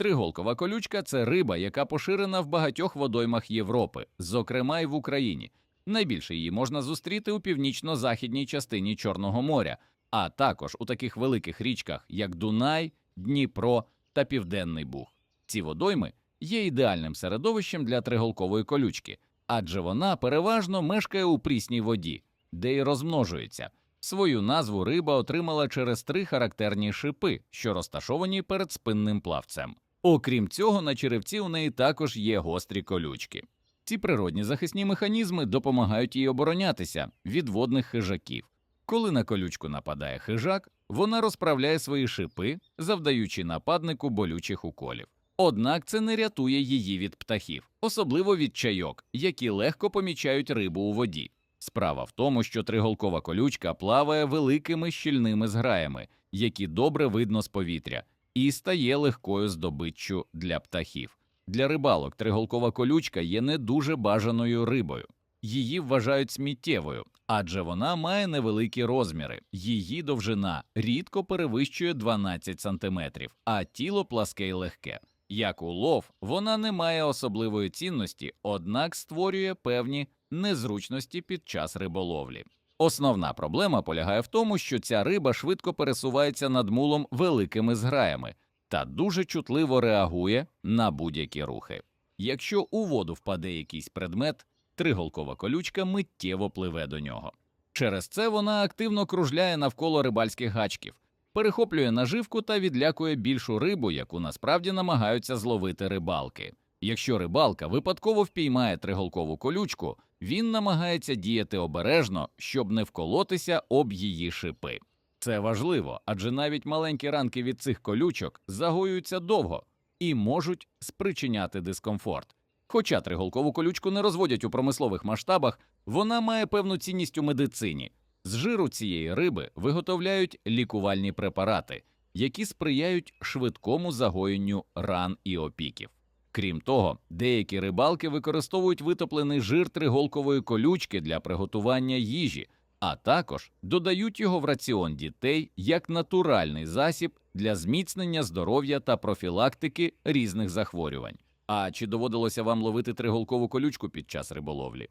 Триголкова колючка це риба, яка поширена в багатьох водоймах Європи, зокрема й в Україні. Найбільше її можна зустріти у північно-західній частині Чорного моря, а також у таких великих річках, як Дунай, Дніпро та Південний Буг. Ці водойми є ідеальним середовищем для триголкової колючки, адже вона переважно мешкає у прісній воді, де й розмножується. Свою назву риба отримала через три характерні шипи, що розташовані перед спинним плавцем. Окрім цього, на черевці у неї також є гострі колючки. Ці природні захисні механізми допомагають їй оборонятися від водних хижаків. Коли на колючку нападає хижак, вона розправляє свої шипи, завдаючи нападнику болючих уколів. Однак це не рятує її від птахів, особливо від чайок, які легко помічають рибу у воді. Справа в тому, що триголкова колючка плаває великими щільними зграями, які добре видно з повітря, і стає легкою здобиччю для птахів. Для рибалок триголкова колючка є не дуже бажаною рибою. Її вважають сміттєвою, адже вона має невеликі розміри. Її довжина рідко перевищує 12 см, а тіло пласке й легке. Як улов, вона не має особливої цінності, однак створює певні незручності під час риболовлі. Основна проблема полягає в тому, що ця риба швидко пересувається над мулом великими зграями та дуже чутливо реагує на будь-які рухи. Якщо у воду впаде якийсь предмет, триголкова колючка миттєво пливе до нього. Через це вона активно кружляє навколо рибальських гачків, перехоплює наживку та відлякує більшу рибу, яку насправді намагаються зловити рибалки. Якщо рибалка випадково впіймає триголкову колючку, він намагається діяти обережно, щоб не вколотися об її шипи. Це важливо, адже навіть маленькі ранки від цих колючок загоюються довго і можуть спричиняти дискомфорт. Хоча триголкову колючку не розводять у промислових масштабах, вона має певну цінність у медицині. З жиру цієї риби виготовляють лікувальні препарати, які сприяють швидкому загоєнню ран і опіків. Крім того, деякі рибалки використовують витоплений жир триголкової колючки для приготування їжі, а також додають його в раціон дітей як натуральний засіб для зміцнення здоров'я та профілактики різних захворювань. А чи доводилося вам ловити триголкову колючку під час риболовлі?